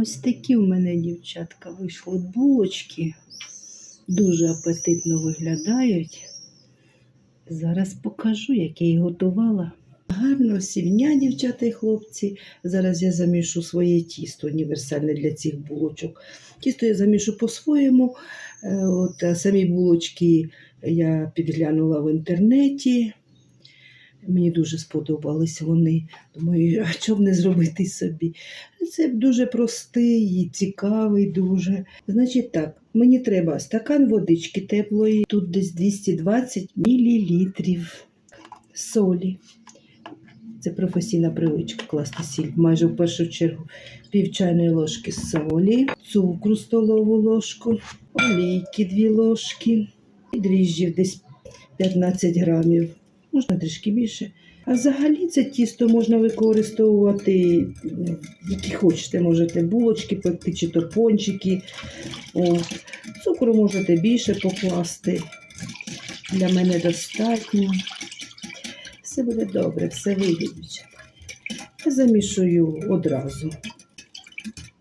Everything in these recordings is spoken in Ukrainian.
Ось такі в мене, дівчатка, вийшли булочки. Дуже апетитно виглядають. Зараз покажу, як я їх готувала. Гарно сівня, дівчата і хлопці. Зараз я замішу своє тісто універсальне для цих булочок. Тісто я замішу по-своєму. Е, От, самі булочки я підглянула в інтернеті. Мені дуже сподобались вони. Думаю, а чому б не зробити собі? Це дуже простий і цікавий дуже. Значить так, мені треба стакан водички теплої, тут десь 220 мл солі. Це професійна привичка класти сіль. Майже в першу чергу пів чайної ложки солі, цукру столову ложку, олійки 2 ложки, і дріжджів десь 15 грамів, можна трішки більше. А взагалі це тісто можна використовувати, які хочете, можете булочки пекти чи то пончики. О, цукру можете більше покласти. Для мене достатньо. Все буде добре, все вийде. Я замішую одразу.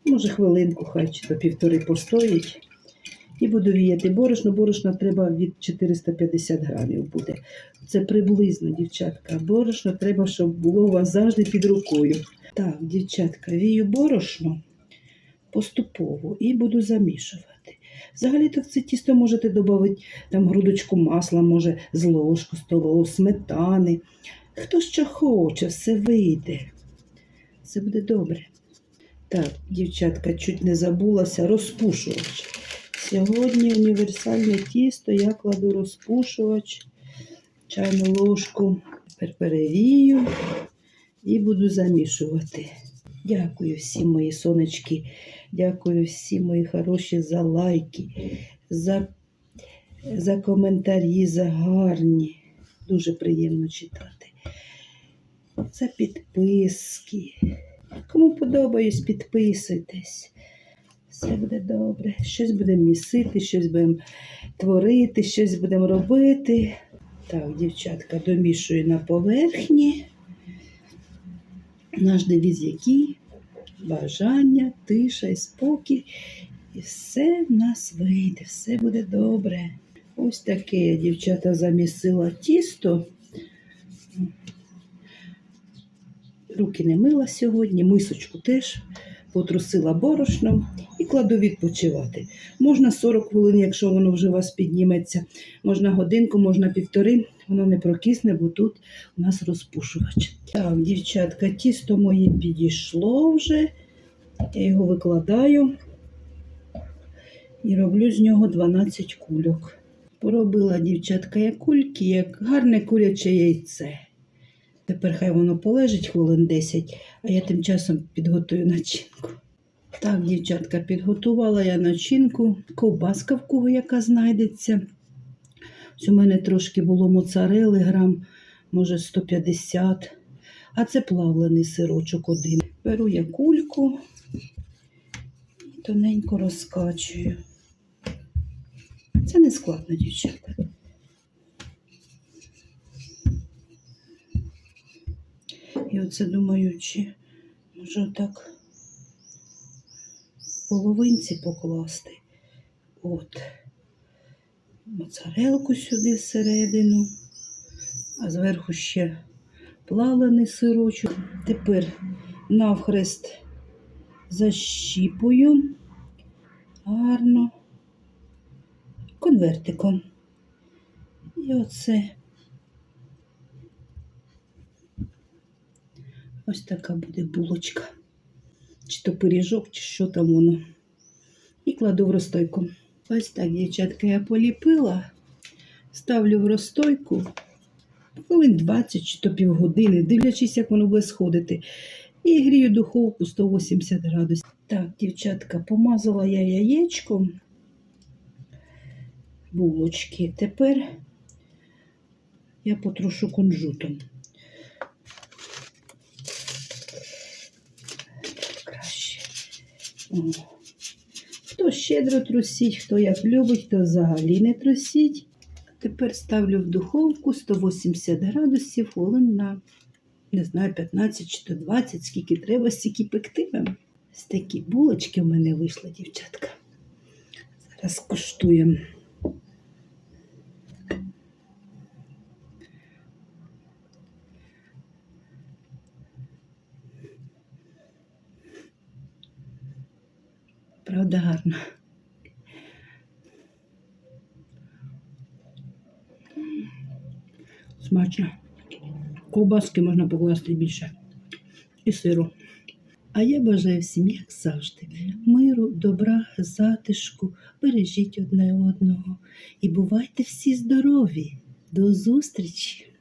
Може, хвилинку, хай чи то півтори постоїть. І буду віяти борошно. Борошна треба від 450 грамів буде. Це приблизно, дівчатка. Борошно треба, щоб було у вас завжди під рукою. Так, дівчатка, вію борошно поступово і буду замішувати. Взагалі так це тісто можете додати там грудочку масла, може з ложку столову, сметани. Хто що хоче, все вийде. Все буде добре. Так, дівчатка, чуть не забулася, розпушувач. Сьогодні універсальне тісто, я кладу розпушувач, чайну ложку. Тепер перевію і буду замішувати. Дякую всім мої сонечки. Дякую всім мої хороші за лайки, за, за коментарі, за гарні. Дуже приємно читати. За підписки. Кому подобаюсь, підписуйтесь. Все буде добре. Щось будемо місити, щось будемо творити, щось будемо робити. Так, дівчатка, домішую на поверхні. Наш девіз який? Бажання, тиша і спокій. І все в нас вийде, все буде добре. Ось таке я, дівчата, замісила тісто. Руки не мила сьогодні, мисочку теж потрусила борошном і кладу відпочивати. Можна 40 хвилин, якщо воно вже у вас підніметься. Можна годинку, можна півтори. Воно не прокисне, бо тут у нас розпушувач. Так, дівчатка, тісто моє підійшло вже. Я його викладаю і роблю з нього 12 кульок. Поробила дівчатка я кульки, як гарне куряче яйце. Тепер хай воно полежить хвилин 10, а я тим часом підготую начинку. Так, дівчатка, підготувала я начинку, ковбаска в кого яка знайдеться. Ось у мене трошки було моцарели, грам, може 150, а це плавлений сирочок один. Беру я кульку і тоненько розкачую. Це не складно, дівчата. І оце думаю, чи може отак половинці покласти. От. Моцарелку сюди всередину, а зверху ще плавлений сирочок. Тепер навхрест защіпую гарно конвертиком. І оце ось така буде булочка. Чи то пиріжок, чи що там воно. І кладу в розстойку. Ось так, дівчатка, я поліпила, ставлю в розстойку хвилин 20 чи то півгодини, дивлячись, як воно буде сходити. І грію духовку 180 градусів. Так, дівчатка, помазала я яєчком булочки. Тепер я потрушу кунжутом. Краще. О. Хто щедро трусіть, хто як любить, хто взагалі не трусіть. Тепер ставлю в духовку 180 градусів хвилин на, не знаю, 15 чи то 20, скільки треба, стільки пектимем. Ось такі булочки в мене вийшли, дівчатка. Зараз куштуємо. Правда, гарно. Смачно. Ковбаски можна покласти більше. І сиру. А я бажаю всім, як завжди, миру, добра, затишку, бережіть одне одного. І бувайте всі здорові. До зустрічі!